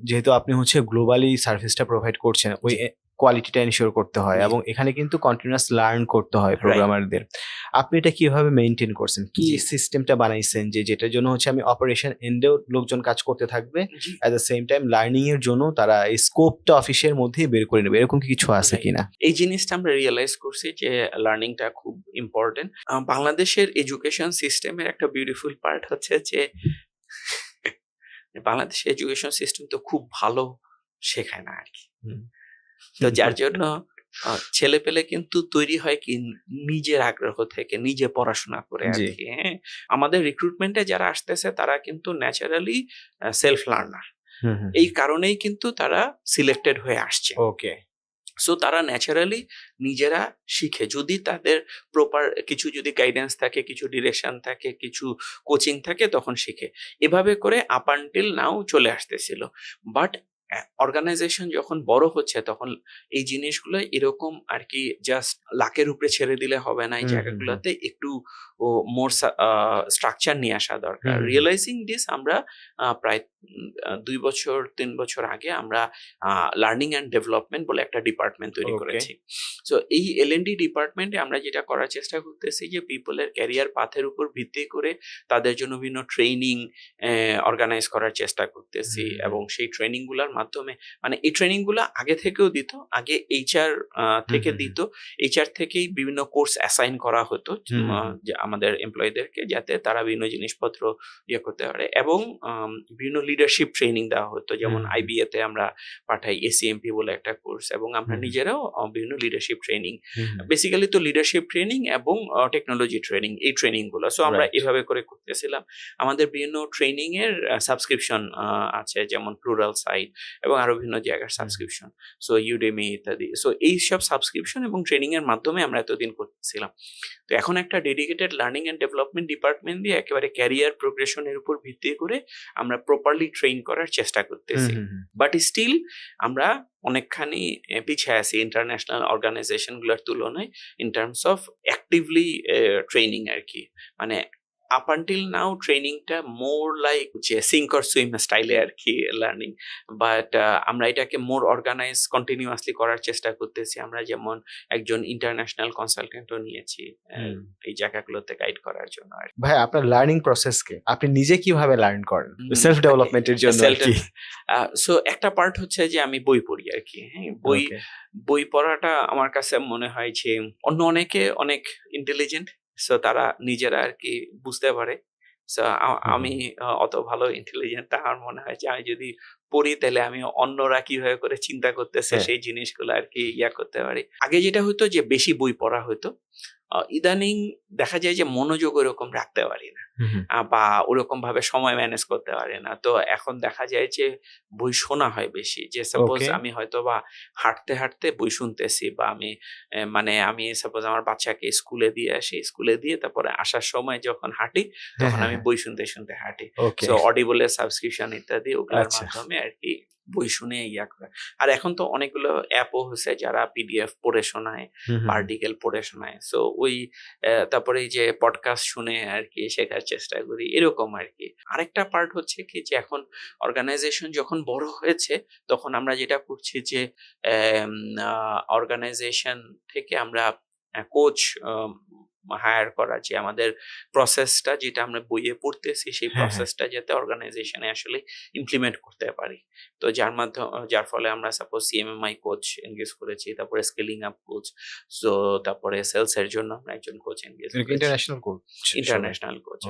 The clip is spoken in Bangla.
যেহেতু আপনি হচ্ছে গ্লোবালি সার্ভিসটা প্রোভাইড করছেন ওই কোয়ালিটিটা এনশিওর করতে হয় এবং এখানে কিন্তু কন্টিনিউয়াস লার্ন করতে হয় প্রোগ্রামারদের আপনি এটা কীভাবে মেনটেন করছেন? কি। সিস্টেমটা বানাইছেন যে যেটার জন্য হচ্ছে আমি অপারেশন এন্ডেও লোকজন কাজ করতে থাকবে at the same time learning এর জন্য তারা এই স্কোপটা অফিসের মধ্যেই বের করে নেবে। এরকম কি কিছু আছে. কিনা? এই জিনিসটা আমরা রিয়েলাইজ করছি যে লার্নিংটা খুব ইম্পর্টেন্ট বাংলাদেশের এডুকেশন সিস্টেমের একটা বিউটিফুল পার্ট হচ্ছে যে বাংলাদেশের এডুকেশন সিস্টেম তো খুব ভালো শেখায় না আর কি তো যার জন্য ছেলে পেলে কিন্তু তৈরি হয় কি নিজের আগ্রহ থেকে নিজে পড়াশোনা করে আর কি হ্যাঁ? আমাদের রিক্রুটমেন্টে যারা আসতেছে তারা কিন্তু ন্যাচারালি সেলফ লার্নার এই কারণেই কিন্তু তারা সিলেক্টেড হয়ে আসছে। ওকে সো তারা ন্যাচারালি নিজেরা শিখে। যদি তাদের প্রপার কিছু যদি গাইডেন্স থাকে কিছু ডিরেকশন থাকে কিছু কোচিং থাকে তখন শিখে। এভাবে করে আপ আনটিল নাও চলে আসতেছিল। বাট অর্গানাইজেশন যখন বড় হচ্ছে তখন এই জিনিসগুলো এরকম আর কি জাস্ট লাকের উপরে ছেড়ে দিলে হবে না। এই জায়গাগুলোতে একটু ও মোর স্ট্রাকচার নিয়ে আসা দরকার। রিয়েলাইজিং দিস আমরা প্রায় দুই বছর তিন বছর আগে আমরা লার্নিং অ্যান্ড ডেভেলপমেন্ট বলে একটা ডিপার্টমেন্ট তৈরি করেছি সো এই এল এন ডি ডিপার্টমেন্টে আমরা যেটা করার চেষ্টা করতেছি যে পিপলের ক্যারিয়ার পাথের উপর ভিত্তি করে তাদের জন্য বিভিন্ন ট্রেনিং অর্গানাইজ করার চেষ্টা করতেছি এবং সেই ট্রেনিংগুলার মাধ্যমে মানে এই ট্রেনিংগুলা আগে থেকেও দিত আগে এইচআর থেকে। দিত এইচআর থেকেই বিভিন্ন কোর্স অ্যাসাইন করা হতো। যে আমাদের এমপ্লয়ীদেরকে যাতে তারা বিভিন্ন জিনিসপত্র ইয়ে করতে পারে এবং বিভিন্ন লিডারশিপ ট্রেনিং দেওয়া হতো। যেমন হুম, হুম। আইবিএ তে আমরা পাঠাই এসিএমপি বলে একটা কোর্স এবং আমরা নিজেরাও বিভিন্ন লিডারশিপ ট্রেনিং বেসিক্যালি তো লিডারশিপ ট্রেনিং এবং টেকনোলজি ট্রেনিং এই ট্রেনিংগুলো সো আমরা এভাবে করে করতেছিলাম। আমাদের বিভিন্ন ট্রেনিং এর সাবস্ক্রিপশন আছে যেমন প্লুরাল সাইট এবং আরও বিভিন্ন জায়গার সাবস্ক্রিপশন সো ইউডেমি ইত্যাদি। সো এই সব সাবস্ক্রিপশন এবং ট্রেনিং এর মাধ্যমে আমরা এতদিন করতেছিলাম। তো এখন একটা dedicated learning and development department দিয়ে একেবারে ক্যারিয়ার প্রোগ্রেশনের উপর ভিত্তি করে আমরা প্রপারলি ট্রেন করার চেষ্টা করতেছি। বাট স্টিল আমরা অনেকখানি পিছিয়ে আছি ইন্টারন্যাশনাল অর্গানাইজেশনগুলোর তুলনায় in terms of actively training আর কি। মানে আপ আনটিল নাও ট্রেনিংটা মোর লাইক যে সিঙ্ক অর সুইম স্টাইলে আর কি লার্নিং বাট আমরা এটাকে মোর অর্গানাইজ কন্টিনিউয়াসলি করার চেষ্টা করতেছি। আমরা যেমন একজন ইন্টারন্যাশনাল কনসালটেন্টও নিয়েছি হুম। এই জায়গাগুলোতে গাইড করার জন্য আর। ভাই আপনার লার্নিং প্রসেসকে আপনি নিজে কীভাবে লার্ন করেন? সেলফ ডেভেলপমেন্টের জন্য সো একটা পার্ট হচ্ছে যে আমি বই পড়ি আর কি হ্যাঁ? বই বই পড়াটা আমার কাছে মনে হয় যে অন্য অনেকে অনেক ইন্টেলিজেন্ট সো তারা নিজেরা আর কি বুঝতে পারে। সো আমি অত ভালো ইন্টেলিজেন্ট আমার মনে হয় যে আমি যদি পড়ি তাহলে আমি অন্যরা কীভাবে করে চিন্তা করতেছে হ্যাঁ। সেই জিনিসগুলো আর কি ইয়া করতে পারি। আগে যেটা হতো যে বেশি বই পড়া হতো ইদানিং দেখা যায় যে মনোযোগ ওরকম রাখতে পারি না। বা ওরকম ভাবে সময় ম্যানেজ করতে পারে না। তো এখন দেখা যায় যে বই শোনা হয় বেশি। যে সাপোজ আমি হয়তো বা হাঁটতে হাঁটতে বই শুনতেছি বা আমি মানে আমি সাপোজ আমার বাচ্চাকে স্কুলে দিয়ে আসি স্কুলে দিয়ে তারপরে আসার সময় যখন হাঁটি তখন আমি বই শুনতে শুনতে হাঁটি। তো অডিবলের সাবস্ক্রিপশন ইত্যাদি ওগুলোর আচ্ছা। মাধ্যমে আর কি বই শুনে ইয়া করে। আর এখন তো অনেকগুলো অ্যাপও হয়েছে যারা পিডিএফ পড়ে শোনায় আর্টিকেল পড়ে শোনায়। সো ওই তারপরে যে পডকাস্ট শুনে আর কি শেখার চেষ্টা করি, এরকম আর কি আরেকটা পার্ট হচ্ছে কি যে এখন অর্গানাইজেশন যখন বড় হয়েছে, তখন আমরা যেটা করছি যে অর্গানাইজেশন থেকে আমরা কোচ হায়ার করা যে আমাদের প্রসেসটা যেটা আমরা বইয়ে পড়তেছি সেই হ্যাঁ, হ্যাঁ। প্রসেসটা যাতে অর্গানাইজেশনে আসলে ইমপ্লিমেন্ট করতে পারি তো যার মাধ্যমে যার ফলে আমরা সাপোজ সিএমএমআই কোচ এনগেজ করেছি তারপরে স্কেলিং আপ কোচ তো তারপরে সেলস এর জন্য আমরা একজন coach engage international coach international coach.